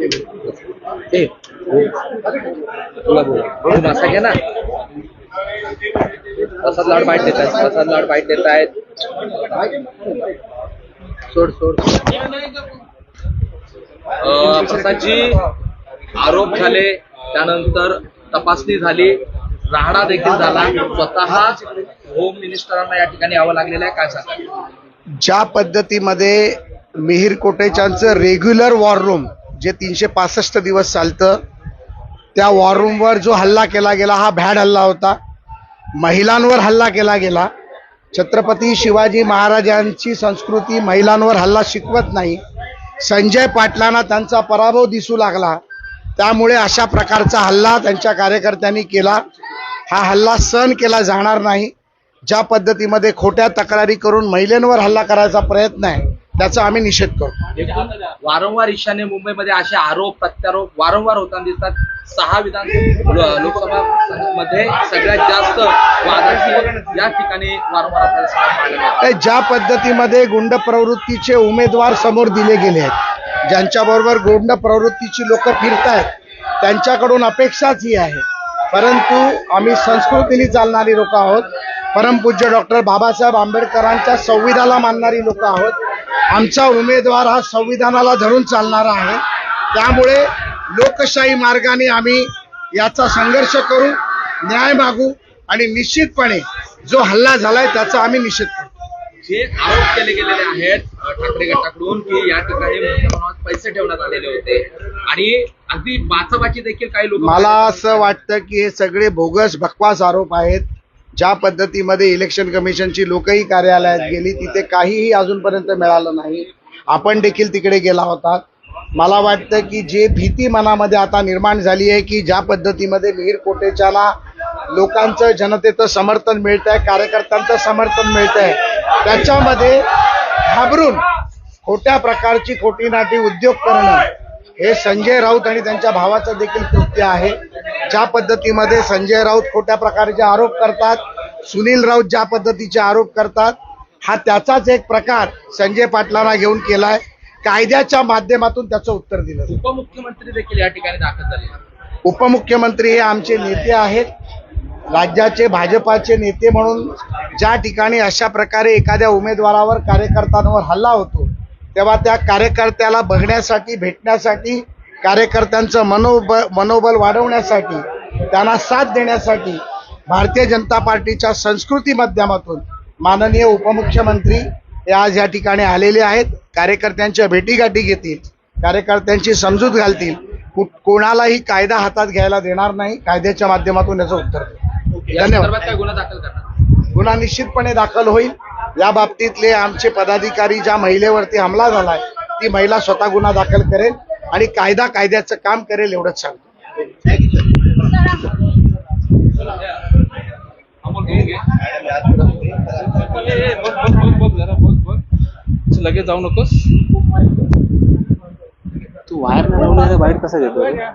ए हो. तुला बोल. तू मासा घे ना. प्रसाद लाड बाईट देत आहेत प्रसाद लाड बाईट देत आहेत. सोड सोड. प्रसादजी आरोप झाले. त्यानंतर तपासणी झाली. राहडा देखील झाला. स्वतः होम मिनिस्टरांना या ठिकाणी यावं लागलेलं आहे. काय सांगा? ज्या पद्धतीमध्ये मिहीर कोटेचांचं रेग्युलर वॉर रूम जे तीनशे पासष्ट दिवस चालतं त्या वॉररूमवर जो हल्ला केला गेला हा भॅड हल्ला होता. महिलांवर हल्ला केला गेला. छत्रपती शिवाजी महाराजांची संस्कृती महिलांवर हल्ला शिकवत नाही. संजय पाटलांना त्यांचा पराभव दिसू लागला. त्यामुळे अशा प्रकारचा हल्ला त्यांच्या कार्यकर्त्यांनी केला. हा हल्ला सहन केला जाणार नाही. ज्या पद्धतीमध्ये खोट्या तक्रारी करून महिलांवर हल्ला करायचा प्रयत्न आहे त्याचा आम्ही निषेध करतो. एकूण वारंवार ईशान्य मुंबईमध्ये असे आरोप प्रत्यारोप वारंवार होताना दिसतात. सहा विधान लोकसभा मध्ये सगळ्यात जास्त वादाची या ठिकाणी वारंवार ज्या पद्धतीमध्ये गुंड प्रवृत्तीचे उमेदवार समोर दिले गेले आहेत ज्यांच्याबरोबर गुंड प्रवृत्तीची लोक फिरत आहेत त्यांच्याकडून अपेक्षाच ही आहे. परंतु आम्ही संस्कृतीने चालणारी लोक आहोत. परमपूज्य डॉक्टर बाबासाहेब आंबेडकरांच्या संविधानाला मानणारी लोक आहोत. आमचा उमेदवार हा संविधानाला धरून चालणारा आहे. त्यामुळे लोकशाही मार्गाने आम्ही याचा संघर्ष करू न्याय मागू आणि निश्चितपणे जो हल्ला झालाय त्याचा आम्ही निषेध करू. जे आरोप केले गेलेले आहेत ठाकरे गटाकडून की या ठिकाणी पैसे ठेवण्यात आलेले होते. आणि अगदी बाचाबाची देखील काही लोक मला असं वाटतं की हे सगळे बोगस बकवास आरोप आहेत. ज्या पद्धतीमध्ये इलेक्शन कमिशनची लोकही कार्यालयात गेली तिथे काहीही अजूनपर्यंत मिळालं नाही. आपण देखील तिकडे गेला होता. मला वाटतं की जे भीती मनामध्ये आता निर्माण झाली आहे की ज्या पद्धतीमध्ये मिहीर कोटेच्याला लोकांचं जनतेचं समर्थन मिळत आहे कार्यकर्त्यांचं समर्थन मिळत आहे त्याच्यामध्ये घाबरून खोट्या प्रकारची खोटी नाटी उद्योग करणं हे संजय राऊत आणि त्यांच्या भावाचं देखील कृत्य आहे. ज्या पद्धतीमध्ये संजय राऊत खोट्या प्रकारचे आरोप करतात सुनील राऊत ज्या पद्धतीचे आरोप करतात हा त्याचाच एक प्रकार संजय पाटलांना घेऊन केलाय. कायद्याच्या माध्यमातून त्याचं उत्तर दिलं उपमुख्यमंत्री देखील या ठिकाणी दाखल झाले उपमुख्यमंत्री हे आमचे नेते आहेत. राज्याचे भाजपाचे नेते म्हणून ज्या ठिकाणी अशा प्रकारे एखाद्या उमेदवारावर कार्यकर्त्यांवर हल्ला होतो तेव्हा त्या कार्यकर्त्याला बघण्यासाठी भेटण्यासाठी कार्यकर्त्यांचं मनोबल मनोबल वाढवण्यासाठी त्यांना साथ देण्यासाठी भारतीय जनता पार्टीच्या संस्कृती माध्यमातून माननीय उपमुख्यमंत्री हे आज या ठिकाणी आलेले आहेत. कार्यकर्त्यांच्या भेटीगाठी घेतील. कार्यकर्त्यांची समजूत घालतील. कु- कोणालाही कायदा हातात घ्यायला देणार नाही. कायद्याच्या माध्यमातून याचं उत्तर धन्यवाद. गुन्हा निश्चितपणे दाखल होईल. या बाबतीतले आमचे पदाधिकारी ज्या महिलेवरती हमला झालाय ती महिला स्वतः गुन्हा दाखल करेल. आणि कायदा कायद्याचं काम करेल एवढंच सांगतो. लगेच जाऊ नकोस. तू बाहेर नाही बाहेर कसा घेतो रे?